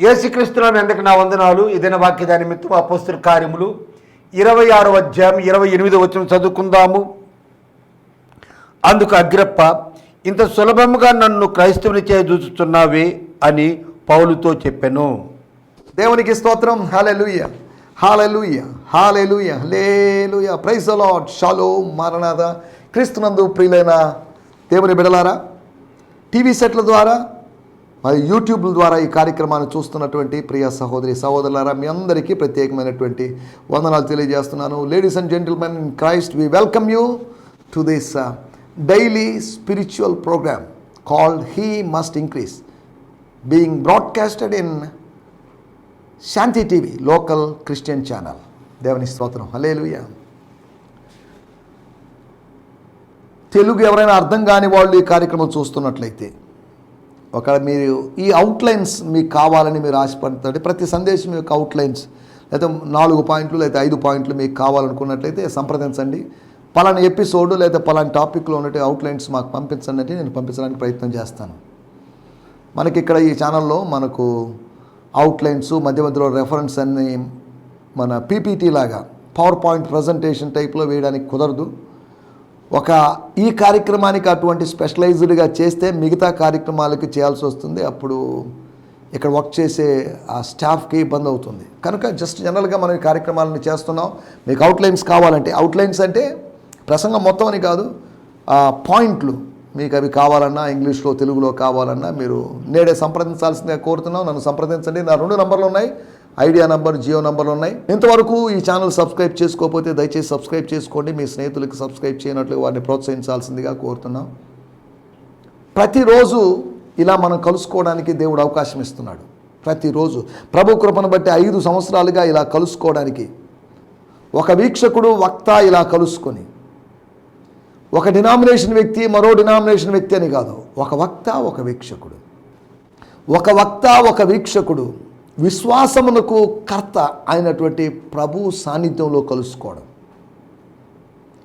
ఏసుక్రీస్తులను ఎందుకు నా వందనాలు? ఇదైన వాక్యదాని నిమిత్తం అపస్తుల కార్యములు. ఇరవై ఆరో అధ్యాయం ఇరవై ఎనిమిదో వచ్చిన చదువుకుందాము. అందుకు అగ్రప్ప ఇంత సులభముగా నన్ను క్రైస్తవుని చూస్తున్నావే అని పౌలుతో చెప్పాను. దేవునికి స్తోత్రం. హాలెలుయ హాలెలుయ హాలెలుయ లేలుయ ప్రైజ్ లార్డ్ షాలో మారనాథ క్రీస్తునందు ప్రియులైన దేవుని బిడలారా టీవీ సెట్ల ద్వారా మరి యూట్యూబ్ ద్వారా ఈ కార్యక్రమాన్ని చూస్తున్నటువంటి ప్రియ సహోదరి సహోదరులారా మీ అందరికీ ప్రత్యేకమైనటువంటి వందనాలు తెలియజేస్తున్నాను. Ladies and gentlemen in Christ we welcome you to this daily spiritual programme called He Must Increase being broadcasted in Shanti TV local Christian channel దేవుని స్తోత్రం. హలేలుయ తెలుగు ఎవరైనా అర్థం కాని వాళ్ళు ఈ కార్యక్రమం చూస్తున్నట్లయితే ఒకవేళ మీరు ఈ అవుట్లైన్స్ మీకు కావాలని మీరు ఆశపడుతుంటే ప్రతి సందేశం యొక్క అవుట్లైన్స్ లేదా నాలుగు పాయింట్లు లేదా ఐదు పాయింట్లు మీకు కావాలనుకున్నట్లయితే సంప్రదించండి. పలానా ఎపిసోడ్ లేదా పలానా టాపిక్లో ఉన్నట్టు అవుట్లైన్స్ మాకు పంపించండి అంటే నేను పంపించడానికి ప్రయత్నం చేస్తాను. మనకి ఇక్కడ ఈ ఛానల్లో మనకు అవుట్లైన్స్ మధ్య మధ్యలో రెఫరెన్స్ అన్ని మన పీపీటీ లాగా పవర్ పాయింట్ ప్రజెంటేషన్ టైప్లో వేయడానికి కుదరదు. ఒక ఈ కార్యక్రమానికి అటువంటి స్పెషలైజ్డ్గా చేస్తే మిగతా కార్యక్రమాలకి చేయాల్సి వస్తుంది. అప్పుడు ఇక్కడ వర్క్ చేసే ఆ స్టాఫ్కి ఇబ్బంది అవుతుంది. కనుక జస్ట్ జనరల్గా మనం ఈ కార్యక్రమాలను చేస్తున్నాం. మీకు అవుట్లైన్స్ కావాలంటే అవుట్లైన్స్ అంటే ప్రసంగం మొత్తం అని కాదు పాయింట్లు మీకు అవి కావాలన్నా ఇంగ్లీష్లో తెలుగులో కావాలన్నా మీరు నేడే సంప్రదించాల్సిందిగా కోరుతున్నాం. నన్ను సంప్రదించండి. నా రెండు నంబర్లు ఉన్నాయి. ఐడియా నంబర్ జియో నంబర్లు ఉన్నాయి. ఇంతవరకు ఈ ఛానల్ సబ్స్క్రైబ్ చేసుకోకపోతే దయచేసి సబ్స్క్రైబ్ చేసుకోండి. మీ స్నేహితులకు సబ్స్క్రైబ్ చేయనట్లు వారిని ప్రోత్సహించాల్సిందిగా కోరుతున్నాం. ప్రతిరోజు ఇలా మనం కలుసుకోవడానికి దేవుడు అవకాశం ఇస్తున్నాడు. ప్రతిరోజు ప్రభు కృపను బట్టి ఐదు సంవత్సరాలుగా ఇలా కలుసుకోవడానికి. ఒక వీక్షకుడు వక్త ఇలా కలుసుకొని. ఒక డినామినేషన్ వ్యక్తి మరో డినామినేషన్ వ్యక్తి అని కాదు. ఒక వక్త ఒక వీక్షకుడు. ఒక వక్త ఒక వీక్షకుడు. విశ్వాసమునకు కర్త అయినటువంటి ప్రభు సాన్నిధ్యంలో కలుసుకోవడం.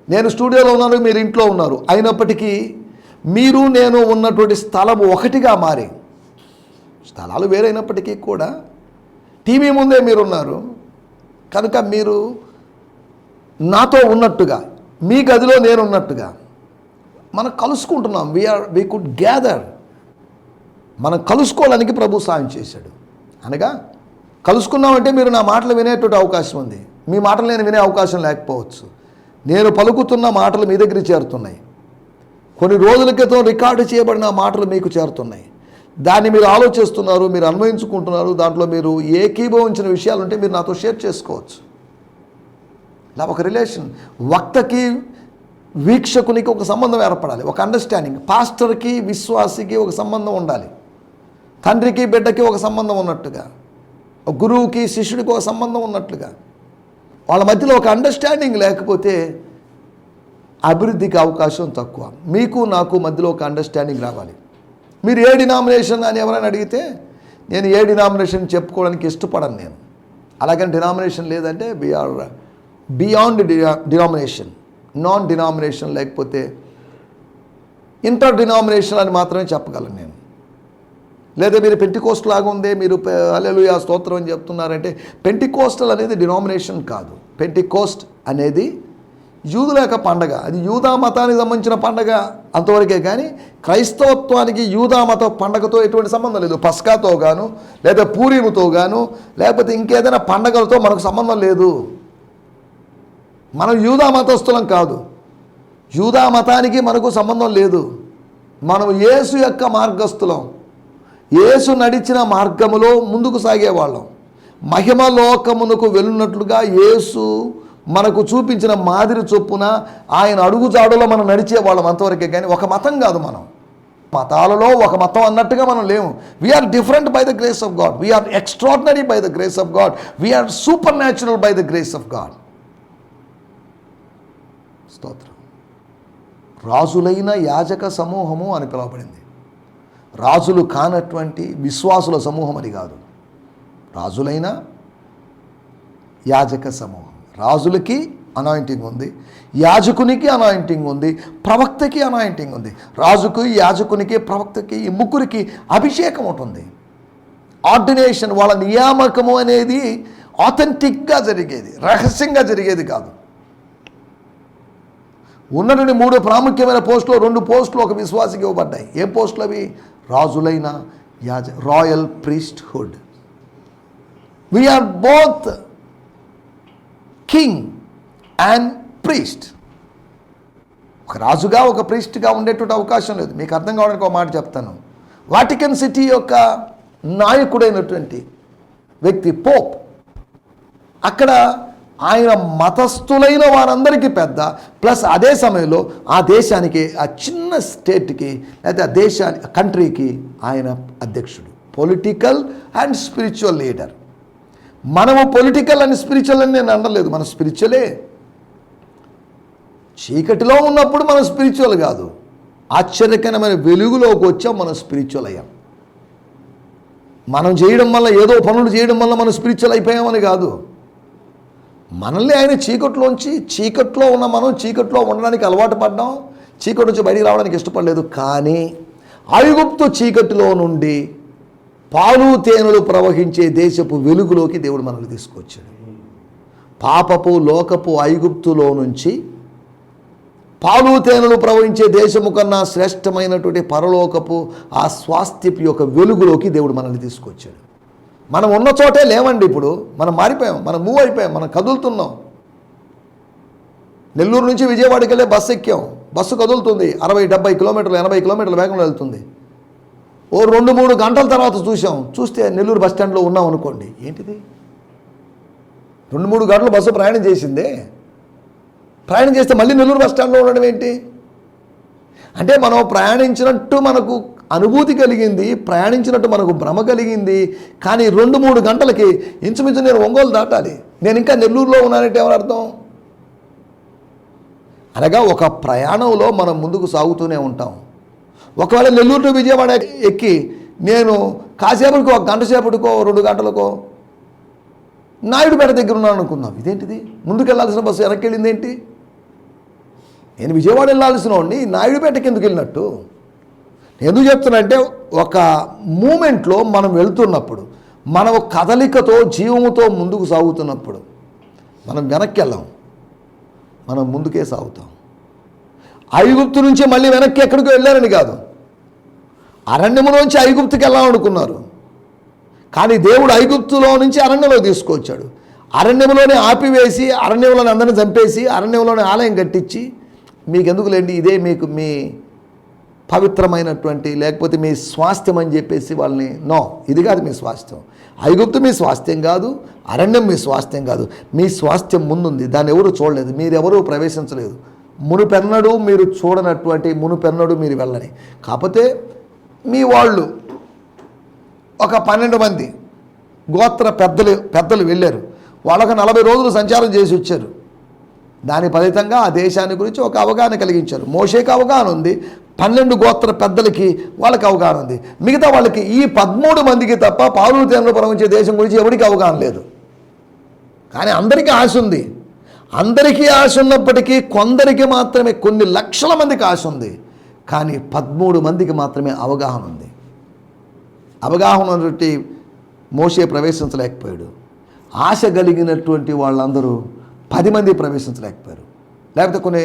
నేను స్టూడియోలో ఉన్నాను మీరు ఇంట్లో ఉన్నారు. అయినప్పటికీ మీరు నేను ఉన్నటువంటి స్థలం ఒకటిగా మారి స్థలాలు వేరైనప్పటికీ కూడా టీవీ ముందే మీరున్నారు. కనుక మీరు నాతో ఉన్నట్టుగా మీ గదిలో నేను ఉన్నట్టుగా మనం కలుసుకుంటున్నాం. We are we could gather మనం కలుసుకోవడానికి ప్రభు సాయం చేశాడు. అనగా కలుసుకున్నామంటే మీరు నా మాటలు వినేటువంటి అవకాశం ఉంది. మీ మాటలు నేను వినే అవకాశం లేకపోవచ్చు. నేను పలుకుతున్న మాటలు మీ దగ్గర చేరుతున్నాయి. కొన్ని రోజుల క్రితం రికార్డు చేయబడిన మాటలు మీకు చేరుతున్నాయి. దాన్ని మీరు ఆలోచిస్తున్నారు మీరు అన్వయించుకుంటున్నారు దాంట్లో మీరు ఏకీభవించిన విషయాలు ఉంటే మీరు నాతో షేర్ చేసుకోవచ్చు. ఇలా ఒక రిలేషన్. వక్తకి వీక్షకునికి ఒక సంబంధం ఏర్పడాలి ఒక అండర్స్టాండింగ్ పాస్టర్కి విశ్వాసికి ఒక సంబంధం ఉండాలి. తండ్రికి బిడ్డకి ఒక సంబంధం ఉన్నట్టుగా గురువుకి శిష్యుడికి ఒక సంబంధం ఉన్నట్లుగా వాళ్ళ మధ్యలో ఒక అండర్స్టాండింగ్ లేకపోతే అభివృద్ధికి అవకాశం తక్కువ. మీకు నాకు మధ్యలో ఒక అండర్స్టాండింగ్ రావాలి. మీరు ఏ డినామినేషన్ అని ఎవరైనా అడిగితే నేను ఏ డినామినేషన్ చెప్పుకోవడానికి ఇష్టపడను నేను. అలాగని డినామినేషన్ లేదంటే we are beyond denomination non denomination లేకపోతే ఇంటర్ డినామినేషన్ అని మాత్రమే చెప్పగలను నేను. లేదా మీరు పెంటికోస్ట్ లాగా ఉంది మీరు అలెలుయా స్తోత్రం అని చెప్తున్నారంటే పెంటికోస్టల్ అనేది డినామినేషన్ కాదు. పెంటికోస్ట్ అనేది యూదుల యొక్క పండగ. అది యూదా మతానికి సంబంధించిన పండగ అంతవరకే కానీ క్రైస్తవత్వానికి యూదా మత పండగతో ఎటువంటి సంబంధం లేదు. పస్కాతో గాను లేదా పూరీముతో గాను లేకపోతే ఇంకేదైనా పండగలతో మనకు సంబంధం లేదు. మనం యూదా మతస్థులం కాదు. యూదా మతానికి మనకు సంబంధం లేదు. మనం యేసు యొక్క మార్గస్థులం. యేసు నడిచిన మార్గములో ముందుకు సాగేవాళ్ళం. మహిమ లోకమునకు వెళ్ళినట్లుగా యేసు మనకు చూపించిన మాదిరి చొప్పున ఆయన అడుగుజాడులో మనం నడిచేవాళ్ళం అంతవరకే కానీ ఒక మతం కాదు మనం. మతాలలో ఒక మతం అన్నట్టుగా మనం లేము. We are different by the grace of God we are extraordinary by the grace of God we are supernatural by the grace of God స్తోత్రం. రాజులైన యాజక సమూహము అని పిలువబడింది. రాజులు కానటువంటి విశ్వాసుల సమూహం అని కాదు. రాజులైన యాజక సమూహం. రాజులకి అనాయింటింగ్ ఉంది. యాజకునికి అనాయింటింగ్ ఉంది. ప్రవక్తకి అనాయింటింగ్ ఉంది. రాజుకు యాజకునికి ప్రవక్తకి ఈ ముగ్గురికి అభిషేకం ఉంటుంది ఆర్డినేషన్ వాళ్ళ నియామకము అనేది ఆథెంటిక్గా జరిగేది. రహస్యంగా జరిగేది కాదు. ఉన్నటువంటి మూడు ప్రాముఖ్యమైన పోస్టులు రెండు పోస్టులు ఒక విశ్వాసికి ఇవ్వబడ్డాయి. ఏ పోస్టులు అవి? రాజులైన యాజ royal priesthood. We are both king and priest ఒక రాజుగా ఒక ప్రీస్ట్గా ఉండేటువంటి అవకాశం లేదు. మీకు అర్థం కావడానికి ఒక మాట చెప్తాను. వాటికన్ సిటీ యొక్క నాయకుడైనటువంటి వ్యక్తి పోప్ అక్కడ ఆయన మతస్థులైన వారందరికీ పెద్ద. ప్లస్ అదే సమయంలో ఆ దేశానికి ఆ చిన్న స్టేట్కి లేదా ఆ దేశానికి కంట్రీకి ఆయన అధ్యక్షుడు. పొలిటికల్ అండ్ స్పిరిచువల్ లీడర్ మనము పొలిటికల్ అండ్ స్పిరిచువల్ అని నేను అనలేదు. మన స్పిరిచువలే చీకటిలో ఉన్నప్పుడు మనం స్పిరిచువల్ కాదు. ఆశ్చర్యకరమైన వెలుగులోకి వచ్చాం మనం స్పిరిచువల్ అయ్యాం. మనం చేయడం వల్ల ఏదో పనులు చేయడం వల్ల మనం స్పిరిచువల్ అయిపోయామని కాదు. మనల్ని ఆయన చీకట్లోంచి చీకట్లో ఉన్న మనం చీకట్లో ఉండడానికి అలవాటు పడ్డాం. చీకటి నుంచి బయటికి రావడానికి ఇష్టపడలేదు. కానీ ఐగుప్తు చీకటిలో నుండి పాలు తేనెలు ప్రవహించే దేశపు వెలుగులోకి దేవుడు మనల్ని తీసుకొచ్చాడు. పాపపు లోకపు ఐగుప్తులో నుంచి పాలు తేనెలు ప్రవహించే దేశము కన్నా శ్రేష్టమైనటువంటి పరలోకపు ఆ స్వాస్థ్యపు యొక్క వెలుగులోకి దేవుడు మనల్ని తీసుకొచ్చాడు. మనం ఉన్న చోటే లేవండి ఇప్పుడు. మనం మారిపోయాం మనం మూవ్ అయిపోయాం మనం కదులుతున్నాం. నెల్లూరు నుంచి విజయవాడకి వెళ్ళే బస్సు ఎక్కాం. బస్సు కదులుతుంది అరవై డెబ్బై కిలోమీటర్లు ఎనభై కిలోమీటర్ల వేగంలో వెళ్తుంది. ఓ రెండు మూడు గంటల తర్వాత చూసాం చూస్తే నెల్లూరు బస్ స్టాండ్లో ఉన్నాం అనుకోండి. ఏంటిది? రెండు మూడు గంటలు బస్సు ప్రయాణం చేసిందే. ప్రయాణం చేస్తే మళ్ళీ నెల్లూరు బస్ స్టాండ్లో ఉండడం ఏంటి? అంటే మనం ప్రయాణించినట్టు మనకు అనుభూతి కలిగింది ప్రయాణించినట్టు మనకు భ్రమ కలిగింది. కానీ రెండు మూడు గంటలకి ఇంచుమించు నేను ఒంగోలు దాటాలి. నేను ఇంకా నెల్లూరులో ఉన్నానంటే ఏమని అర్థం? అనగా ఒక ప్రయాణంలో మనం ముందుకు సాగుతూనే ఉంటాం. ఒకవేళ నెల్లూరు టు విజయవాడ ఎక్కి నేను కాసేపటికో ఒక గంట సేపటికో రెండు గంటలకో నాయుడుపేట దగ్గర ఉన్నాను అనుకుందాం. ఇదేంటిది? ముందుకు వెళ్ళాల్సిన బస్సు వెనక్కి వెళ్ళింది ఏంటి నేను విజయవాడ వెళ్ళాల్సిన వాడిని నాయుడుపేటకి ఎందుకు వెళ్ళినట్టు? ఎందుకు చెప్తున్నంటే ఒక మూమెంట్లో మనం వెళ్తున్నప్పుడు మనం కదలికతో జీవముతో ముందుకు సాగుతున్నప్పుడు మనం వెనక్కి వెళ్ళాం. మనం ముందుకే సాగుతాం. ఐగుప్తు నుంచి మళ్ళీ వెనక్కి ఎక్కడికో వెళ్ళారని కాదు. అరణ్యములోంచి ఐగుప్తుకి వెళ్ళాం అనుకున్నారు. కానీ దేవుడు ఐగుప్తులో నుంచి అరణ్యంలో తీసుకొచ్చాడు. అరణ్యంలోనే ఆపివేసి అరణ్యంలోనే అందరిని చంపేసి అరణ్యంలోనే ఆలయం కట్టించి మీకు ఎందుకులేండి ఇదే మీకు మీ పవిత్రమైనటువంటి లేకపోతే మీ స్వాస్థ్యం అని చెప్పేసి వాళ్ళని నో ఇది కాదు మీ స్వాస్థ్యం. ఐగుప్తు మీ స్వాస్థ్యం కాదు అరణ్యం మీ స్వాస్థ్యం కాదు. మీ స్వాస్థ్యం ముందుంది. దాన్ని ఎవరు చూడలేదు. మీరెవరూ ప్రవేశించలేదు. మునుపెన్నడు మీరు చూడనటువంటి మునుపెన్నడు మీరు వెళ్ళని. కాకపోతే మీ వాళ్ళు ఒక పన్నెండు మంది గోత్ర పెద్దలు పెద్దలు వెళ్ళారు. వాళ్ళకు నలభై రోజులు సంచారం చేసి వచ్చారు. దాని ఫలితంగా ఆ దేశాన్ని గురించి ఒక అవగాహన కలిగించారు. మోషేకి అవగాహన ఉంది. పన్నెండు గోత్ర పెద్దలకి వాళ్ళకి అవగాహన ఉంది. మిగతా వాళ్ళకి ఈ పదమూడు మందికి తప్ప పాలు తేనెలు ప్రవహించే దేశం గురించి ఎవరికి అవగాహన లేదు. కానీ అందరికీ ఆశ ఉంది. అందరికీ ఆశ ఉన్నప్పటికీ కొందరికి మాత్రమే కొన్ని లక్షల మందికి ఆశ ఉంది. కానీ పదమూడు మందికి మాత్రమే అవగాహన ఉంది. అవగాహన ఉన్నటువంటి మోసే ప్రవేశించలేకపోయాడు. ఆశ కలిగినటువంటి వాళ్ళందరూ పది మంది ప్రవేశించలేకపోయారు. లేకపోతే కొన్ని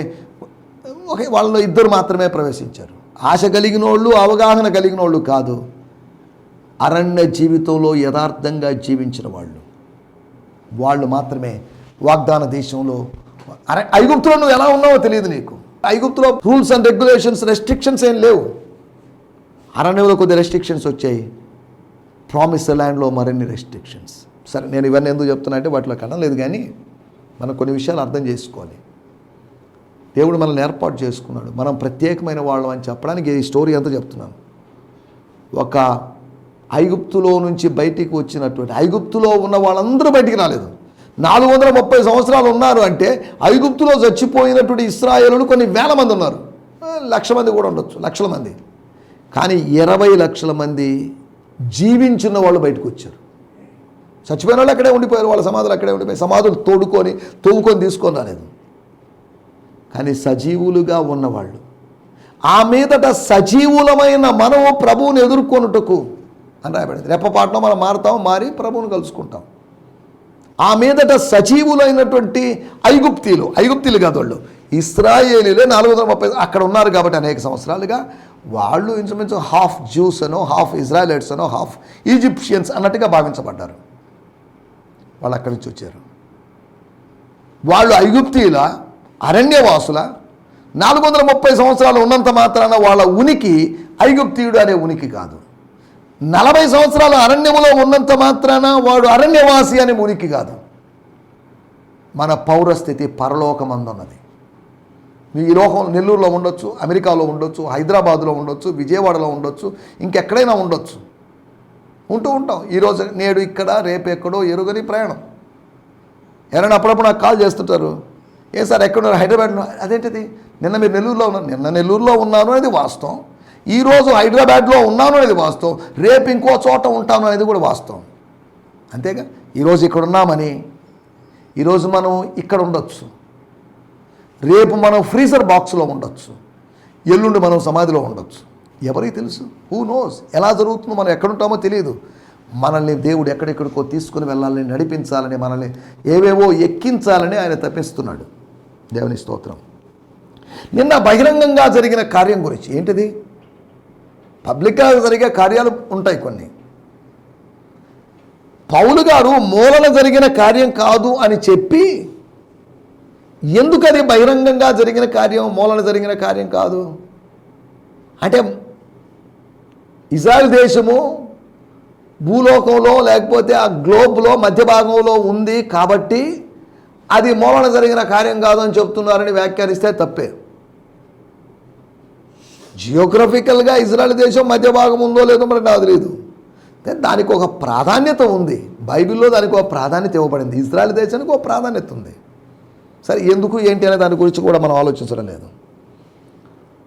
ఒక వాళ్ళలో ఇద్దరు మాత్రమే ప్రవేశించారు. ఆశ కలిగిన వాళ్ళు అవగాహన కలిగిన వాళ్ళు కాదు. అరణ్య జీవితంలో యథార్థంగా జీవించిన వాళ్ళు. వాళ్ళు మాత్రమే వాగ్దాన దేశంలో అరే ఐగుప్తులో నువ్వు ఎలా ఉన్నావో తెలియదు నీకు. ఐగుప్తులో రూల్స్ అండ్ రెగ్యులేషన్స్ రెస్ట్రిక్షన్స్ ఏం లేవు. అరణ్యంలో కొద్ది రెస్ట్రిక్షన్స్ వచ్చాయి. ప్రామిస్ ల్యాండ్లో మరిన్ని రెస్ట్రిక్షన్స్. సరే నేను ఇవన్నీ ఎందుకు చెప్తున్నా అంటే వాటిలో కనలేదు కానీ మనం కొన్ని విషయాలు అర్థం చేసుకోవాలి. దేవుడు మనల్ని ఏర్పాటు చేసుకున్నాడు. మనం ప్రత్యేకమైన వాళ్ళం అని చెప్పడానికి ఈ స్టోరీ అంతా చెప్తున్నాను. ఒక ఐగుప్తులో నుంచి బయటికి వచ్చినటువంటి ఐగుప్తులో ఉన్న వాళ్ళందరూ బయటికి రాలేదు. నాలుగు వందల ముప్పై సంవత్సరాలు ఉన్నారు అంటే ఐగుప్తులో చచ్చిపోయినటువంటి ఇస్రాయేలులు కొన్ని వేల మంది ఉన్నారు. లక్ష మంది కూడా ఉండొచ్చు లక్షల మంది. కానీ ఇరవై లక్షల మంది జీవించిన వాళ్ళు బయటకు వచ్చారు. చచ్చిపోయిన వాళ్ళు అక్కడే ఉండిపోయారు వాళ్ళ సమాధులు అక్కడే ఉండిపోయి సమాధులు తోడుకొని తవ్వుకొని తీసుకొని రాలేదు. కానీ సజీవులుగా ఉన్నవాళ్ళు. ఆ మీదట సజీవులమైన మనము ప్రభువుని ఎదుర్కొనుటకు అని రాయబడింది. రెప్పపాటులో మనం మారుతాం మారి ప్రభువుని కలుసుకుంటాం. ఆ మీదట సజీవులైనటువంటి ఐగుప్తీలు ఐగుప్తీలు కాదు వాళ్ళు. ఇస్రాయేలీలే నాలుగు వందల ముప్పై అక్కడ ఉన్నారు కాబట్టి అనేక సంవత్సరాలుగా. వాళ్ళు ఇంచుమించు హాఫ్ జ్యూస్ అనో హాఫ్ ఇజ్రాయలైట్స్ అనో హాఫ్ ఈజిప్షియన్స్ అన్నట్టుగా భావించబడ్డారు. వాళ్ళు అక్కడి నుంచి వచ్చారు. వాళ్ళు ఐగుప్తీల అరణ్యవాసుల నాలుగు వందల ముప్పై సంవత్సరాలు ఉన్నంత మాత్రాన వాళ్ళ ఉనికి ఐగుప్తీయుడు అనే ఉనికి కాదు. నలభై సంవత్సరాలు అరణ్యములో ఉన్నంత మాత్రాన వాడు అరణ్యవాసి అనే ఉనికి కాదు. మన పౌరస్థితి పరలోకమందున్నది. ఈ లోకం నెల్లూరులో ఉండొచ్చు అమెరికాలో ఉండొచ్చు హైదరాబాద్లో ఉండొచ్చు విజయవాడలో ఉండొచ్చు ఇంకెక్కడైనా ఉండొచ్చు. ఉంటూ ఉంటాం. ఈరోజు నేడు ఇక్కడ రేపు ఎక్కడో ఎరుగని ప్రయాణం. ఎవరైనా అప్పుడప్పుడు నాకు కాల్ చేస్తుంటారు. ఏ సార్ ఎక్కడున్నారు? హైదరాబాద్లో అదేంటిది? నిన్న మీరు నెల్లూరులో ఉన్నారు. నిన్న నెల్లూరులో ఉన్నాను అనేది వాస్తవం. ఈరోజు హైదరాబాద్లో ఉన్నాను అనేది వాస్తవం. రేపు ఇంకో చోట ఉంటాను అనేది కూడా వాస్తవం. అంతేగా? ఈరోజు ఇక్కడ ఉన్నామని. ఈరోజు మనం ఇక్కడ ఉండొచ్చు. రేపు మనం ఫ్రీజర్ బాక్స్లో ఉండొచ్చు. ఎల్లుండి మనం సమాధిలో ఉండొచ్చు. ఎవరికి తెలుసు? హూ నోస్ ఎలా జరుగుతుందో మనం ఎక్కడుంటామో తెలియదు. మనల్ని దేవుడు ఎక్కడెక్కడికో తీసుకుని వెళ్ళాలని నడిపించాలని మనల్ని ఏవేవో ఎక్కించాలని ఆయన తప్పిస్తున్నాడు. దేవుని స్తోత్రం. నిన్న బహిరంగంగా జరిగిన కార్యం గురించి ఏంటిది? పబ్లిక్గా జరిగే కార్యాలు ఉంటాయి కొన్ని. పౌలు గారు మూలన జరిగిన కార్యం కాదు అని చెప్పి ఎందుకది బహిరంగంగా జరిగిన కార్యం మూలన జరిగిన కార్యం కాదు? అంటే ఇజ్రాయల్ దేశము భూలోకంలో లేకపోతే ఆ గ్లోబ్లో మధ్య భాగంలో ఉంది కాబట్టి అది మూలన జరిగిన కార్యం కాదు అని చెప్తున్నారని వ్యాఖ్యానిస్తే తప్పే. జియోగ్రఫికల్గా ఇజ్రాయల్ దేశం మధ్య భాగం ఉందో లేదో మరి నాకు తెలియదు దానికి ఒక ప్రాధాన్యత ఉంది. బైబిల్లో దానికి ఒక ప్రాధాన్యత ఇవ్వబడింది. ఇజ్రాయల్ దేశానికి ఒక ప్రాధాన్యత ఉంది. సరే ఎందుకు ఏంటి అనే దాని గురించి కూడా మనం ఆలోచించడం లేదు.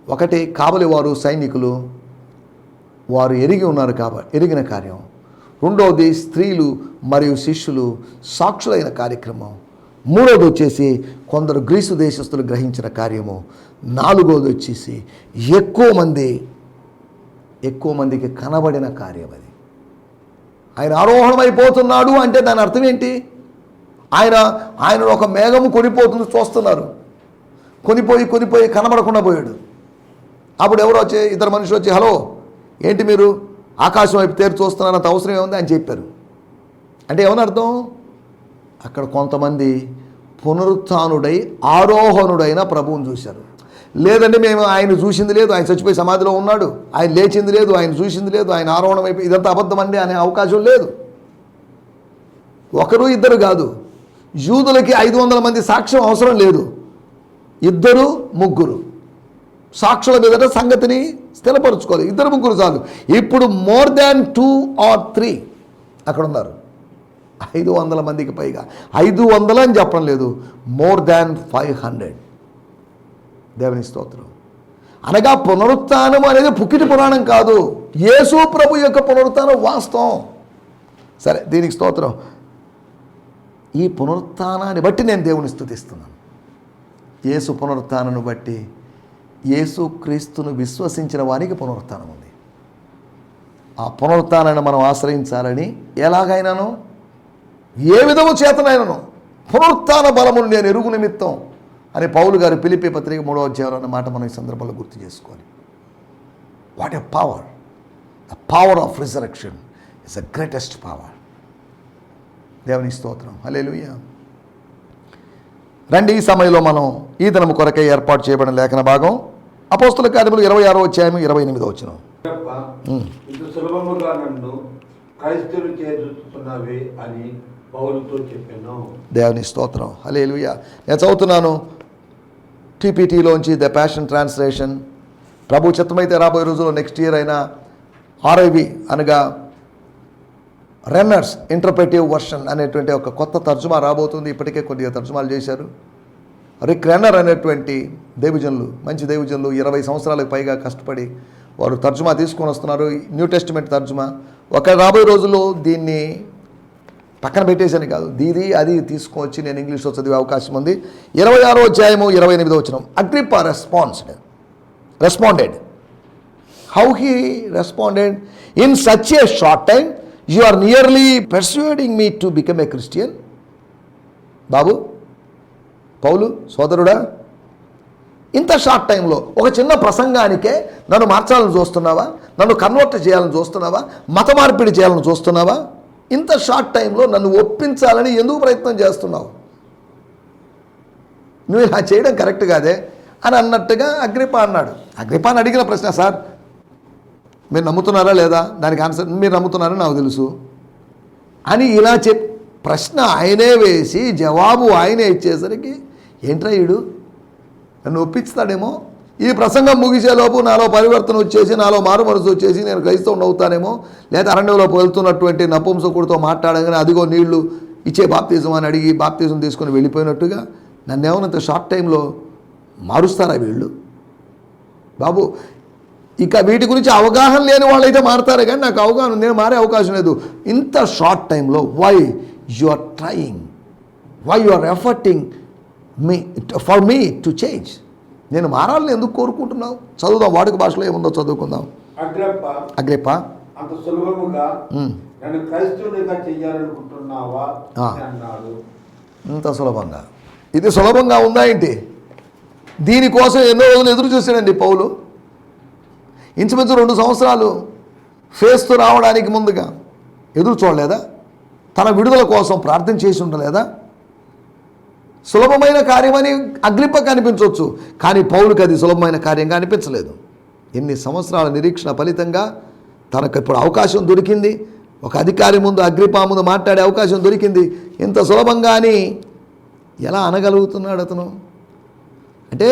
ఒకటి కాబలి వారు సైనికులు వారు ఎరిగి ఉన్నారు కాబట్టి ఎరిగిన కార్యం. రెండవది స్త్రీలు మరియు శిష్యులు సాక్షులైన కార్యక్రమం. మూడవది వచ్చేసి కొందరు గ్రీసు దేశస్తులు గ్రహించిన కార్యము. నాలుగోది వచ్చేసి ఎక్కువ మంది ఎక్కువ మందికి కనబడిన కార్యం అది. ఆయన ఆరోహణమైపోతున్నాడు అంటే దాని అర్థం ఏంటి? ఆయన ఆయన ఒక మేఘము కొనిపోతుంది చూస్తున్నారు. కొనిపోయి కొనిపోయి కనబడకుండా పోయాడు. అప్పుడు ఎవరు వచ్చి ఇద్దరు మనుషులు వచ్చి హలో ఏంటి మీరు? ఆకాశం వైపు తేరు చూస్తున్నారంత అవసరం ఏముంది? అని చెప్పారు. అంటే ఏమని అర్థం? అక్కడ కొంతమంది పునరుత్నుడై ఆరోహణుడైన ప్రభువుని చూశారు. లేదంటే మేము ఆయన చూసింది లేదు ఆయన చచ్చిపోయి సమాధిలో ఉన్నాడు ఆయన లేచింది లేదు ఆయన చూసింది లేదు ఆయన ఆరోహణం అయిపోయి ఇదంతా అబద్ధం అండి అనే అవకాశం లేదు. ఒకరు ఇద్దరు కాదు. యూదులకి ఐదు వందల మంది సాక్ష్యం అవసరం లేదు. ఇద్దరు ముగ్గురు. సాక్షుల మీదట సంగతిని స్థిరపరచుకోవాలి. ఇద్దరు ముగ్గురు చాలు. ఇప్పుడు more than two or three. అక్కడ ఉన్నారు ఐదు వందల మందికి పైగా. ఐదు వందలు అని చెప్పడం లేదు. మోర్ దాన్ ఫైవ్ హండ్రెడ్ దేవుని స్తోత్రం. అనగా పునరుత్నం అనేది పుక్కిటి పురాణం కాదు. యేసు ప్రభు యొక్క పునరుత్నం వాస్తవం. సరే దీనికి స్తోత్రం. ఈ పునరుత్నాన్ని బట్టి నేను దేవుని స్థుతిస్తున్నాను. యేసు పునరుత్నాన్ని బట్టి యేసు క్రీస్తును విశ్వసించిన వానికి పునరుత్నం ఉంది. ఆ పునరుత్నాన్ని మనం ఆశ్రయించాలని ఎలాగైనాను? ఏ విధము చేతనైనను? పునరుత్న బలమును నేను ఎరుగు నిమిత్తం. అని పౌలు గారు పిలిపి పత్రిక మూడవ అధ్యాయం అన్న మాట మనం ఈ సందర్భంలో గుర్తు చేసుకోవాలి. What a power the power of resurrection is the greatest power దేవుని స్తోత్రం. హల్లెలూయా రండి ఈ సమయంలో మనం ఈ దినము కొరకై ఏర్పాటు చేయబడిన లేఖన భాగం. అపోస్తుల కార్యములు ఇరవై ఆరో అధ్యాయం ఇరవై ఎనిమిదో వచ్చిన సులభముగా నన్ను క్రైస్తవులు చేరుతున్నావే అని దేవుని స్తోత్రం. హల్లెలూయా. నేను చదువుతున్నాను టీపీటీలోంచి ద ప్యాషన్ ట్రాన్స్లేషన్ ప్రభు చిత్తమైతే రాబోయే రోజుల్లో నెక్స్ట్ ఇయర్ అయినా ఆర్ఐవి అనగా రన్నర్స్ ఇంటర్ప్రెటివ్ వర్షన్ అనేటువంటి ఒక కొత్త తర్జుమా రాబోతుంది. ఇప్పటికే కొద్దిగా తర్జుమాలు చేశారు. రిక్ రన్నర్ అనేటువంటి దేవజనులు మంచి దేవజనులు ఇరవై సంవత్సరాలకు పైగా కష్టపడి వారు తర్జుమా తీసుకొని వస్తున్నారు. న్యూ టెస్టిమెంట్ తర్జుమా. ఒక రాబోయే రోజుల్లో దీన్ని పక్కన పెట్టేశాను కాదు. దీది అది తీసుకొచ్చి నేను ఇంగ్లీష్లో చదివే అవకాశం ఉంది. ఇరవై ఆరో అధ్యాయము ఇరవై ఎనిమిదో వచ్చిన Agrippa responsed responded how he responded in such a short time you are nearly persuading me to become a Christian బాబు పౌలు సోదరుడా ఇంత షార్ట్ టైంలో ఒక చిన్న ప్రసంగానికే నన్ను మార్చాలని చూస్తున్నావా? నన్ను కన్వర్ట్ చేయాలని చూస్తున్నావా? మత మార్పిడి చేయాలని చూస్తున్నావా? ఇంత షార్ట్ టైంలో నన్ను ఒప్పించాలని ఎందుకు ప్రయత్నం చేస్తున్నావు? నువ్వు ఇలా చేయడం కరెక్ట్ కాదే? అని అన్నట్టుగా అగ్రిప అన్నాడు. అగ్రిపాని అడిగిన ప్రశ్న సార్ మీరు నమ్ముతున్నారా లేదా? దానికి ఆన్సర్ మీరు నమ్ముతున్నారని నాకు తెలుసు. అని ఇలా చెప్ ప్రశ్న ఆయనే వేసి జవాబు ఆయనే ఇచ్చేసరికి ఏంట్రా వీడు నన్ను ఒప్పించుతాడేమో? ఈ ప్రసంగం ముగిసేలోపు నాలో పరివర్తన వచ్చేసి నాలో మారు మనసు వచ్చేసి నేను క్రైస్తవుని అవుతానేమో లేదా అరణ్యంలోకి వెళ్తున్నటువంటి నపుంసకుడితో మాట్లాడగానే అదిగో నీళ్ళు ఇచ్చే బాప్తిజం అని అడిగి బాప్తిజం తీసుకొని వెళ్ళిపోయినట్టుగా నన్ను ఏమన్నంత షార్ట్ టైంలో మారుస్తారా వీళ్ళు? బాబు ఇక వీటి గురించి అవగాహన లేని వాళ్ళైతే మారుతారే కానీ నాకు అవగాహన నేను మారే అవకాశం లేదు. ఇంత షార్ట్ టైంలో why you are trying why you are efforting me for me to change. నేను మారాలని ఎందుకు కోరుకుంటున్నావు? చదువుదాం వాడుక భాషలో ఏముందో చదువుకుందాం. అగ్రప్ప అగ్రేప అంత సులభముగా నన్ను క్రైస్తవునిగా అన్నాడు. ఇంత సులభంగా. ఇది సులభంగా ఉందా ఏంటి? దీనికోసం ఎన్నో రోజులు ఎదురు చూశాడండి పౌలు. ఇంచుమించు రెండు సంవత్సరాలు ఫేస్తో రావడానికి ముందుగా ఎదురు చూడలేదా? తన విడుదల కోసం ప్రార్థన చేసి ఉండలేదా? సులభమైన కార్యమని అగ్రిప్ప కనిపించవచ్చు. కానీ పౌలుకి అది సులభమైన కార్యంగా అనిపించలేదు. ఎన్ని సంవత్సరాల నిరీక్షణ ఫలితంగా తనకు ఇప్పుడు అవకాశం దొరికింది. ఒక అధికారి ముందు అగ్రిపా ముందు మాట్లాడే అవకాశం దొరికింది. ఇంత సులభంగా అని ఎలా అనగలుగుతున్నాడు అతను? అంటే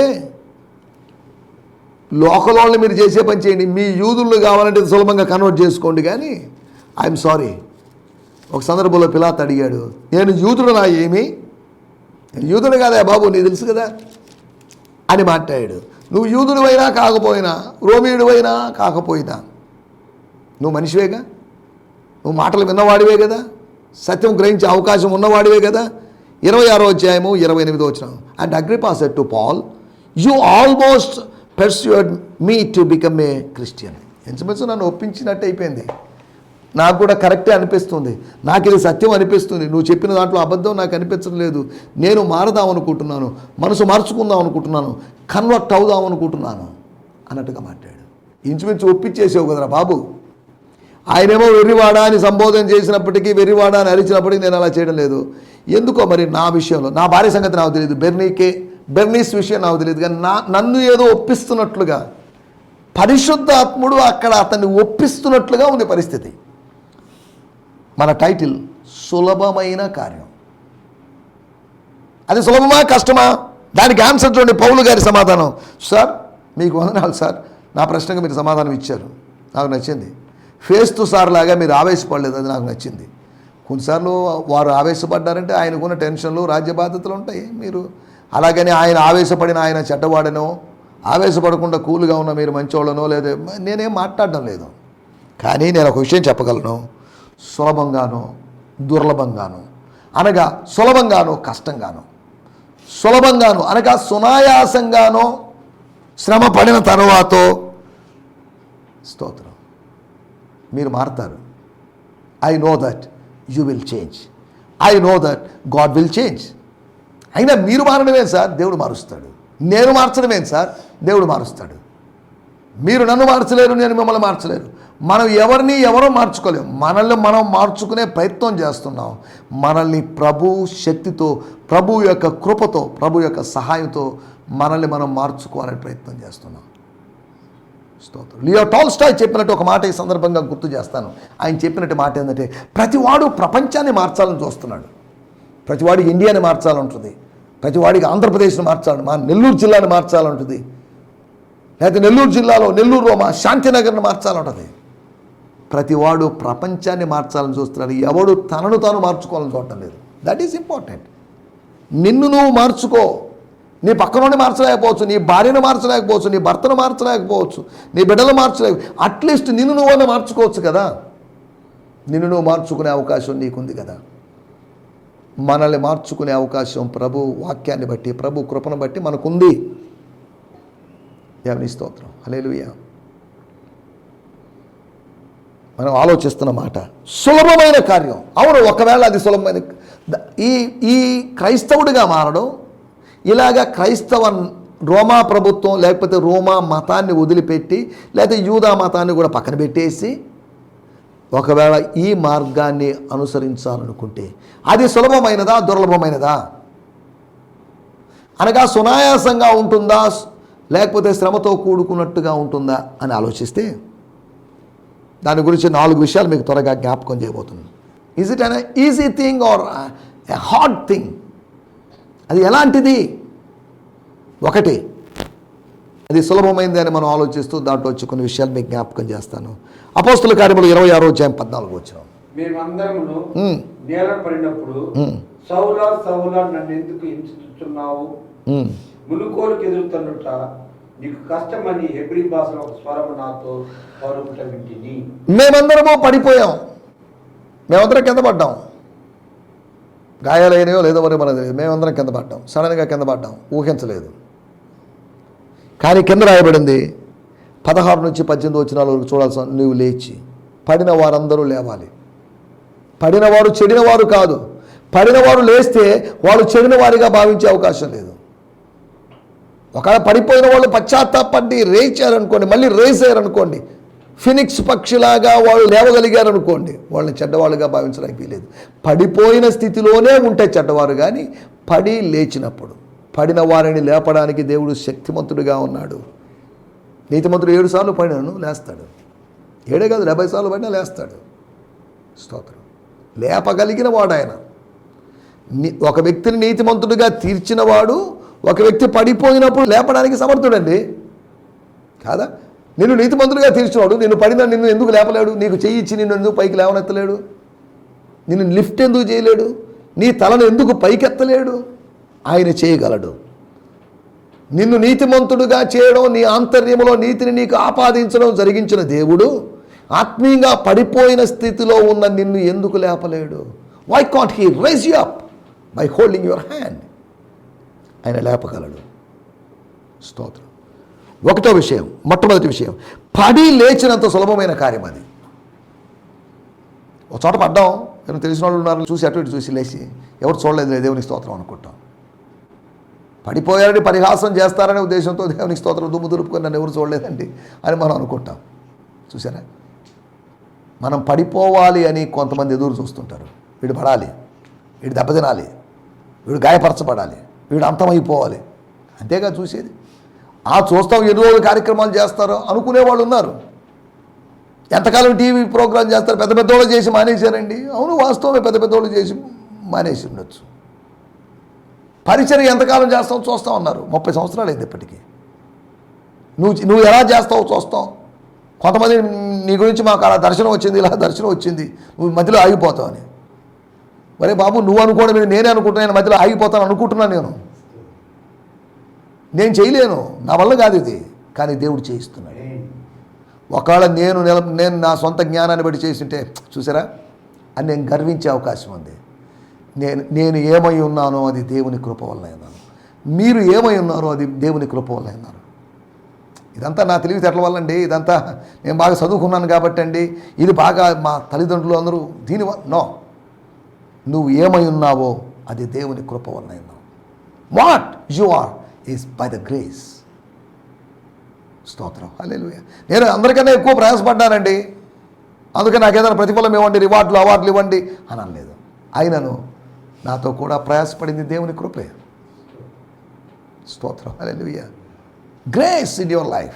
లోకలోళ్ళని మీరు చేసే పని చేయండి. మీ యూదులు కావాలంటే సులభంగా కన్వర్ట్ చేసుకోండి కానీ ఐఎమ్ సారీ ఒక సందర్భంలో పిలాత్ అడిగాడు నేను యూదుడు నా ఏమి? యూదుడు కదా బాబు నీకు తెలుసు కదా? అని మాట్లాడాడు. నువ్వు యూదుడు అయినా కాకపోయినా రోమియుడు కాకపోయినా నువ్వు మనిషివేగా? నువ్వు మాటలు విన్నవాడివే కదా? సత్యం గ్రహించే అవకాశం ఉన్నవాడివే కదా? ఇరవై ఆరో అధ్యాయము ఇరవై ఎనిమిదో వచ్చిన and Agrippa said to Paul you almost persuaded me to become a Christian ఎంచమించు నన్ను ఒప్పించినట్టు అయిపోయింది? నాకు కూడా కరెక్టే అనిపిస్తుంది. నాకు ఇది సత్యం అనిపిస్తుంది. నువ్వు చెప్పిన దాంట్లో అబద్ధం నాకు అనిపించడం లేదు. నేను మారదాం అనుకుంటున్నాను. మనసు మార్చుకుందాం అనుకుంటున్నాను. కన్వర్ట్ అవుదాం అనుకుంటున్నాను. అన్నట్టుగా మాట్లాడు. ఇంచుమించు ఒప్పించేసావు కదరా బాబు. ఆయనేమో వెర్రివాడ అని సంబోధన చేసినప్పటికీ వెర్రివాడ అని అరిచినప్పటికీ నేను అలా చేయడం లేదు. ఎందుకో మరి నా విషయంలో నా భార్య సంగతి నాకు తెలియదు బెర్నీకే బెర్నీస్ విషయం నాకు తెలియదు కానీ నా నన్ను ఏదో ఒప్పిస్తున్నట్లుగా పరిశుద్ధాత్ముడు అక్కడ అతన్ని ఒప్పిస్తున్నట్లుగా ఉంది పరిస్థితి. మన టైటిల్ సులభమైన కార్యం. అది సులభమా కష్టమా? దానికి ఆన్సర్ చూడండి పౌలు గారి సమాధానం. సార్ మీకు వందనాలు సార్. నా ప్రశ్నకు మీరు సమాధానం ఇచ్చారు. నాకు నచ్చింది. ఫేస్ టు సార్ లాగా మీరు ఆవేశపడలేదు అది నాకు నచ్చింది. కొన్నిసార్లు వారు ఆవేశపడ్డారంటే ఆయనకున్న టెన్షన్లు రాజ్య బాధ్యతలు ఉంటాయి. మీరు అలాగని ఆయన ఆవేశపడిన ఆయన చెడ్డవాడనో ఆవేశపడకుండా కూల్గా ఉన్న మీరు మంచోళ్ళనో లేదా నేనేం మాట్లాడడం లేదు. కానీ నేను ఒక విషయం చెప్పగలను. సులభంగానో దుర్లభంగానో అనగా సులభంగానో కష్టంగానో సులభంగాను అనగా సునాయాసంగానో శ్రమ పడిన తర్వాత స్తోత్రం. మీరు మారుతారు. I know that you will change I know that God will change అయినా మీరు మారడమే సార్? దేవుడు మారుస్తాడు. నేను మార్చడమే సార్? దేవుడు మారుస్తాడు. మీరు నన్ను మార్చలేరు నేను మిమ్మల్ని మార్చలేరు. మనం ఎవరిని ఎవరో మార్చుకోలేం. మనల్ని మనం మార్చుకునే ప్రయత్నం చేస్తున్నాం. మనల్ని ప్రభు శక్తితో ప్రభు యొక్క కృపతో ప్రభు యొక్క సహాయంతో మనల్ని మనం మార్చుకోవాలని ప్రయత్నం చేస్తున్నాం. స్తోత్రం. లియో టాల్స్టాయ్ చెప్పినట్టు ఒక మాట ఈ సందర్భంగా గుర్తు చేస్తాను. ఆయన చెప్పినట్టు మాట ఏంటంటే ప్రతివాడు ప్రపంచాన్ని మార్చాలని చూస్తున్నాడు. ప్రతివాడికి ఇండియాని మార్చాలంటుంది ప్రతివాడికి ఆంధ్రప్రదేశ్ని మార్చాలని మా నెల్లూరు జిల్లాని మార్చాలంటుంది లేకపోతే నెల్లూరు జిల్లాలో నెల్లూరులో మా శాంతినగర్ని మార్చాలంటుంది ప్రతివాడు ప్రపంచాన్ని మార్చాలని చూస్తున్నాడు. ఎవడు తనను తాను మార్చుకోవాలని చూడటం లేదు. దట్ ఈస్ ఇంపార్టెంట్ నిన్ను నువ్వు మార్చుకో. నీ పక్కనోని మార్చలేకపోవచ్చు. నీ భార్యను మార్చలేకపోవచ్చు. నీ భర్తను మార్చలేకపోవచ్చు. నీ బిడ్డలు మార్చలేక అట్లీస్ట్ నిన్ను నువ్వన్నా మార్చుకోవచ్చు కదా. నిన్ను నువ్వు మార్చుకునే అవకాశం నీకుంది కదా. మనల్ని మార్చుకునే అవకాశం ప్రభు వాక్యాన్ని బట్టి ప్రభు కృపను బట్టి మనకుంది. దేవుని స్తోత్రం. హల్లెలూయా మనం ఆలోచిస్తున్న మాట. సులభమైన కార్యం. అవును ఒకవేళ అది సులభమైన ఈ ఈ క్రైస్తవుడిగా మారడం ఇలాగ క్రైస్తవ రోమా ప్రభుత్వం లేకపోతే రోమా మతాన్ని వదిలిపెట్టి లేకపోతే యూదా మతాన్ని కూడా పక్కన పెట్టేసి ఒకవేళ ఈ మార్గాన్ని అనుసరించాలనుకుంటే అది సులభమైనదా దుర్లభమైనదా? అనగా సునాయాసంగా ఉంటుందా లేకపోతే శ్రమతో కూడుకున్నట్టుగా ఉంటుందా అని ఆలోచిస్తే దాని గురించి నాలుగు విషయాలు మీకు త్వరగా జ్ఞాపకం చేయబోతుంది is it an easy thing or a hard thing అది ఎలాంటిది? ఒకటి అది సులభమైంది అని మనం ఆలోచిస్తూ దాంట్లో వచ్చి కొన్ని విషయాలు మీకు జ్ఞాపకం చేస్తాను. అపోస్తుల కార్యములు ఇరవై ఆరో అధ్యాయం పద్నాలుగు వచ్చిన మేమందరమును మ్మ్. నేల పడినప్పుడు మ్మ్. సౌలా సౌలా నన్ను ఎందుకు హింసిస్తున్నావు మునుకోలుకు ఎదురుతున్నట నీకు కష్టమని హెబ్రి భాషలో ఒక స్వరము నాతో పలుకుట వింటిని. మేమందరము పడిపోయాం. మేమందరం కింద పడ్డాం. గాయాలైనయో లేదో మరి మనది తెలియదు. మేమందరం కింద పడ్డాం. సడన్గా కింద పడ్డాం. ఊహించలేదు. కానీ కింద రాయబడింది పదహారు నుంచి పద్దెనిమిది వచ్చిన వరకు చూడాల్సిన నువ్వు లేచి పడిన వారందరూ లేవాలి. పడిన వారు కాదు. పడిన వారు లేస్తే వాళ్ళు చెడిన వారిగా భావించే అవకాశం లేదు. ఒకవేళ పడిపోయిన వాళ్ళు పశ్చాత్తాపడి రేచారనుకోండి మళ్ళీ రేసారనుకోండి ఫినిక్స్ పక్షిలాగా వాళ్ళు లేవగలిగారనుకోండి వాళ్ళని చెడ్డవాళ్ళుగా భావించడానికి వీలేదు పడిపోయిన స్థితిలోనే ఉంటే చెడ్డవారు కానీ పడి లేచినప్పుడు పడిన వారిని లేపడానికి దేవుడు శక్తిమంతుడిగా ఉన్నాడు. నీతిమంతుడు ఏడు సార్లు పడినాను లేస్తాడు. ఏడే కాదు డెబ్బై సార్లు పడినా లేస్తాడు. స్తోత్రం. లేపగలిగిన వాడు ఆయన. ఒక వ్యక్తిని నీతిమంతుడిగా తీర్చినవాడు ఒక వ్యక్తి పడిపోయినప్పుడు లేపడానికి సమర్థుడండి. కాదా? నిన్ను నీతిమంతుడిగా తీర్చినవాడు నిన్ను పడిన నిన్ను ఎందుకు లేపలేడు? నీకు చేయించి నిన్ను ఎందుకు పైకి లేవనెత్తలేడు? నిన్ను లిఫ్ట్ ఎందుకు చేయలేడు? నీ తలను ఎందుకు పైకెత్తలేడు? ఆయన చేయగలడు. నిన్ను నీతిమంతుడుగా చేయడం నీ ఆంతర్యంలో నీతిని నీకు ఆపాదించడం జరిగించిన దేవుడు ఆత్మీయంగా పడిపోయిన స్థితిలో ఉన్న నిన్ను ఎందుకు లేపలేడు? Why can't he raise you up by holding your hand ఆయన లేపగలడు. స్తోత్రం. ఒకటో విషయం మొట్టమొదటి విషయం పడి లేచినంత సులభమైన కార్యం అది. ఒక చోట పడ్డాం ఎవరు తెలిసిన వాళ్ళు ఉన్నారు చూసి అటు ఇటు చూసి లేచి ఎవరు చూడలేదు దేవునికి స్తోత్రం అనుకుంటాం. పడిపోయారని పరిహాసం చేస్తారనే ఉద్దేశంతో దేవునికి స్తోత్రం దుమ్ము దులుపుకొని నన్ను ఎవరు చూడలేదండి అని మనం అనుకుంటాం. చూసారా మనం పడిపోవాలి అని కొంతమంది ఎదురు చూస్తుంటారు. వీడు పడాలి వీడు దెబ్బతినాలి వీడు గాయపరచబడాలి. వీడు అంతమైపోవాలి అంతేగా చూసేది. ఆ చూస్తాం ఎన్ని రోజులు కార్యక్రమాలు చేస్తారో అనుకునే వాళ్ళు ఉన్నారు. ఎంతకాలం టీవీ ప్రోగ్రాం చేస్తారు? పెద్ద పెద్దోళ్ళు చేసి మానేశారండి. అవును వాస్తవమే పెద్ద పెద్దోళ్ళు చేసి మానేసి ఉండొచ్చు. పరిచయం ఎంతకాలం చేస్తావు చూస్తాం అన్నారు. ముప్పై సంవత్సరాలు అయింది ఇప్పటికీ. నువ్వు నువ్వు ఎలా చేస్తావు చూస్తాం. కొంతమంది నీ గురించి మాకు అలా దర్శనం వచ్చింది ఇలా దర్శనం వచ్చింది. నువ్వు మధ్యలో ఆగిపోతావు అని. ఒరే బాబు నువ్వు అనుకోవడం నేనే అనుకుంటున్నాను మధ్యలో ఆగిపోతాను అనుకుంటున్నాను నేను. నేను చేయలేను. నా వల్ల కాదు ఇది. కానీ దేవుడు చేయిస్తున్నాడు. ఒకవేళ నేను నిల నేను నా సొంత జ్ఞానాన్ని బట్టి చేసింటే చూసారా? అని నేను గర్వించే అవకాశం ఉంది. నేను నేను ఏమై ఉన్నానో అది దేవుని కృప వల్ల అయినాను మీరు ఏమై ఉన్నారో అది దేవుని కృప వల్ల అయినారు ఇదంతా నా తెలివితేటల వల్ల అండి ఇదంతా నేను బాగా చదువుకున్నాను కాబట్టి అండి ఇది బాగా మా తల్లిదండ్రులు అందరూ దీని నో. నువ్వు ఏమై ఉన్నావో అది దేవుని కృప వలన ఉన్నావు what you are is by the grace స్తోత్రం. అల్లెలు నేను అందరికన్నా ఎక్కువ ప్రయాసపడ్డానండి. అందుకే నాకు ఏదైనా ప్రతిఫలం ఇవ్వండి రివార్డులు అవార్డులు ఇవ్వండి అని అనలేదు. అయినను నాతో కూడా ప్రయాసపడింది దేవుని కృపే. స్తోత్రం. Hallelujah grace in your life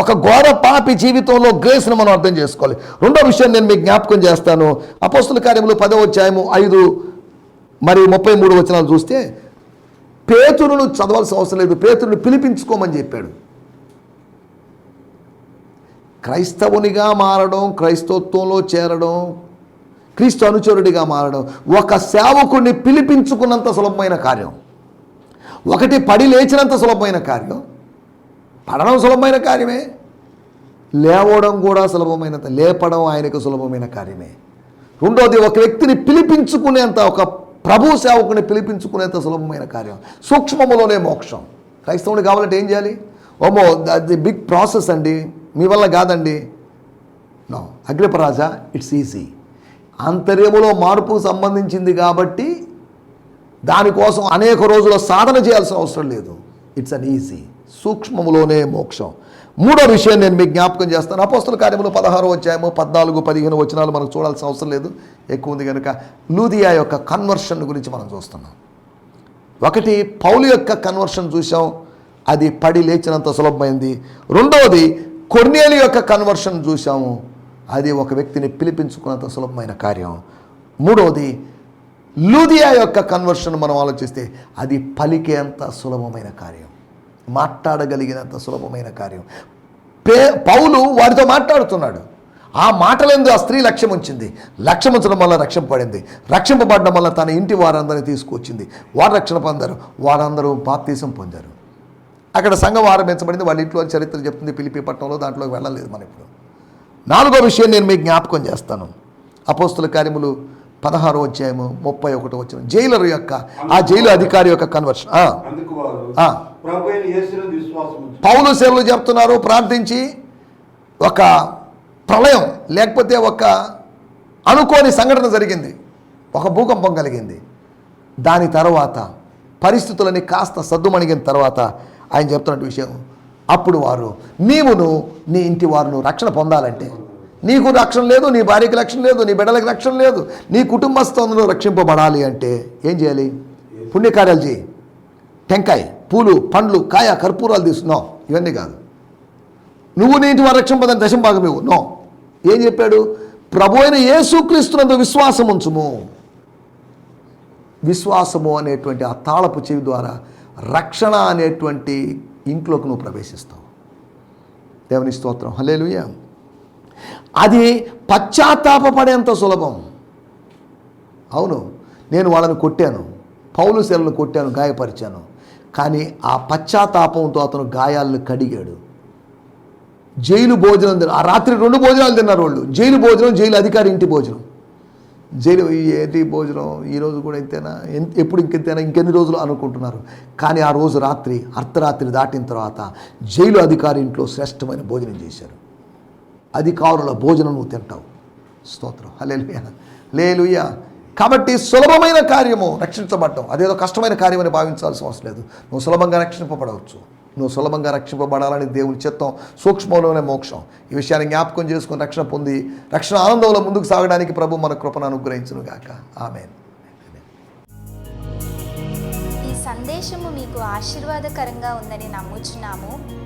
ఒక ఘోర పాపి జీవితంలో గ్రేస్ను మనం అర్థం చేసుకోవాలి. రెండో విషయం నేను మీకు జ్ఞాపకం చేస్తాను. అపోస్తుల కార్యములు పదో అధ్యాయము ఐదు మరి ముప్పై మూడు వచనాలు చూస్తే పేతురును చదవాల్సిన అవసరం లేదు. పేతురుని పిలిపించుకోమని చెప్పాడు. క్రైస్తవునిగా మారడం క్రైస్తవత్వంలో చేరడం క్రీస్తు అనుచరుడిగా మారడం ఒక సేవకుడిని పిలిపించుకున్నంత సులభమైన కార్యం. ఒకటి పడి లేచినంత సులభమైన కార్యం. పడడం సులభమైన కార్యమే. లేవడం కూడా సులభమైన లేపడం ఆయనకు సులభమైన కార్యమే. రెండోది ఒక వ్యక్తిని పిలిపించుకునేంత ఒక ప్రభు సేవకుని పిలిపించుకునేంత సులభమైన కార్యం. సూక్ష్మములోనే మోక్షం. క్రైస్తవుని కావాలంటే ఏం చేయాలి? ఓమో అది బిగ్ ప్రాసెస్ అండి. మీ వల్ల కాదండి. నో. అగ్రిపరాజ ఇట్స్ ఈజీ. అంతర్యములో మార్పుకు సంబంధించింది కాబట్టి దానికోసం అనేక రోజుల సాధన చేయాల్సిన అవసరం లేదు. It's an easy. సూక్ష్మములోనే మోక్షం. మూడో విషయం నేను మీకు జ్ఞాపకం చేస్తాను. అపోస్తుల కార్యములు పదహారు వచ్చాయము పద్నాలుగు పదిహేను వచనాలు మనకు చూడాల్సిన అవసరం లేదు. ఎక్కువ ఉంది కనుక లూదియా యొక్క కన్వర్షన్ గురించి మనం చూస్తున్నాం. ఒకటి పౌలు యొక్క కన్వర్షన్ చూసాం అది పడి లేచినంత సులభమైంది. రెండవది కొర్నేలి యొక్క కన్వర్షన్ చూసాము అది ఒక వ్యక్తిని పిలిపించుకున్నంత సులభమైన కార్యం. మూడవది లూదియా యొక్క కన్వర్షన్ మనం ఆలోచిస్తే అది పలికేంత సులభమైన కార్యం. మాట్లాడగలిగినంత సులభమైన కార్యం. పే పౌలు వారితో మాట్లాడుతున్నాడు. ఆ మాటలందు ఆ స్త్రీ లక్ష్యం ఉంచింది. లక్ష్యం ఉంచడం వల్ల రక్షింపబడింది రక్షింపబడడం వల్ల తన ఇంటి వారందరినీ తీసుకొచ్చింది. వారు రక్షణ పొందారు. వారందరూ బాప్తీసం పొందారు. అక్కడ సంఘం ఆరంభించబడింది. వాళ్ళ ఇంట్లో చరిత్ర చెప్తుంది. పిలిపి పట్టణంలో దాంట్లోకి వెళ్ళలేదు మనం ఇప్పుడు. నాలుగో విషయం నేను మీకు జ్ఞాపకం చేస్తాను. అపోస్తుల కార్యములు పదహారో అధ్యాయము ముప్పై ఒకటో వచ్చిన జైలర్ యొక్క ఆ జైలు అధికారి యొక్క కన్వర్షన్ పౌలు సేవలు చెప్తున్నారు ప్రార్థించి ఒక ప్రళయం లేకపోతే ఒక అనుకోని సంఘటన జరిగింది. ఒక భూకంపం కలిగింది. దాని తర్వాత పరిస్థితులని కాస్త సద్దుమణిగిన తర్వాత ఆయన చెప్తున్న విషయం. అప్పుడు వారు నీవును నీ ఇంటి వారును రక్షణ పొందాలంటే నీకు రక్షణ లేదు నీ భార్యకి రక్షణ లేదు నీ బిడ్డలకి రక్షణ లేదు నీ కుటుంబస్థంలో రక్షింపబడాలి అంటే ఏం చేయాలి? పుణ్యకార్యాలు చేయి. టెంకాయ పూలు పండ్లు కాయ కర్పూరాలు తీసుకున్నావు ఇవన్నీ కాదు. నువ్వు నీటి వారు రక్షింపదని దశంభాగం ఇవ్వు నో. ఏం చెప్పాడు? ప్రభు అయిన యేసుక్రీస్తునందు విశ్వాసం ఉంచుము. విశ్వాసము అనేటువంటి ఆ తాళపు చెవి ద్వారా రక్షణ అనేటువంటి ఇంట్లోకి నువ్వు ప్రవేశిస్తావు. దేవుని స్తోత్రం. హలేలుయ అది పశ్చాత్తాపడేంత సులభం. అవును నేను వాళ్ళని కొట్టాను పౌలు శీలను కొట్టాను గాయపరిచాను. కానీ ఆ పశ్చాత్తాపంతో అతను గాయాలను కడిగాడు. జైలు భోజనం తిన ఆ రాత్రి రెండు భోజనాలు తిన్నారు వాళ్ళు. జైలు భోజనం జైలు అధికారి ఇంటి భోజనం. జైలు ఏది ఏంటి భోజనం? ఈ రోజు కూడా ఇంతేనా? ఎన్- ఎప్పుడు ఇంకెంతేనా ఇంకెన్ని రోజులు అనుకుంటున్నారు. కానీ ఆ రోజు రాత్రి అర్ధరాత్రి దాటిన తర్వాత జైలు అధికారి ఇంట్లో శ్రేష్టమైన భోజనం చేశారు. అధికారుల భోజనం నువ్వు తింటావు. స్తోత్రం. హలేలుయ లేలుయ కాబట్టి సులభమైన కార్యము రక్షించబడటం అదేదో కష్టమైన కార్యమని భావించాల్సిన అవసరం లేదు. నువ్వు సులభంగా రక్షింపబడవచ్చు. నువ్వు సులభంగా రక్షింపబడాలని దేవుని చిత్తం సూక్ష్మంలోనే మోక్షం. ఈ విషయాన్ని జ్ఞాపకం చేసుకుని రక్షణ పొంది రక్షణ ఆనందంలో ముందుకు సాగడానికి ప్రభు మన కృపను అనుగ్రహించును గాక. ఆమె ఈ సందేశము మీకు ఆశీర్వాదకరంగా ఉందని నమ్ముచున్నాము.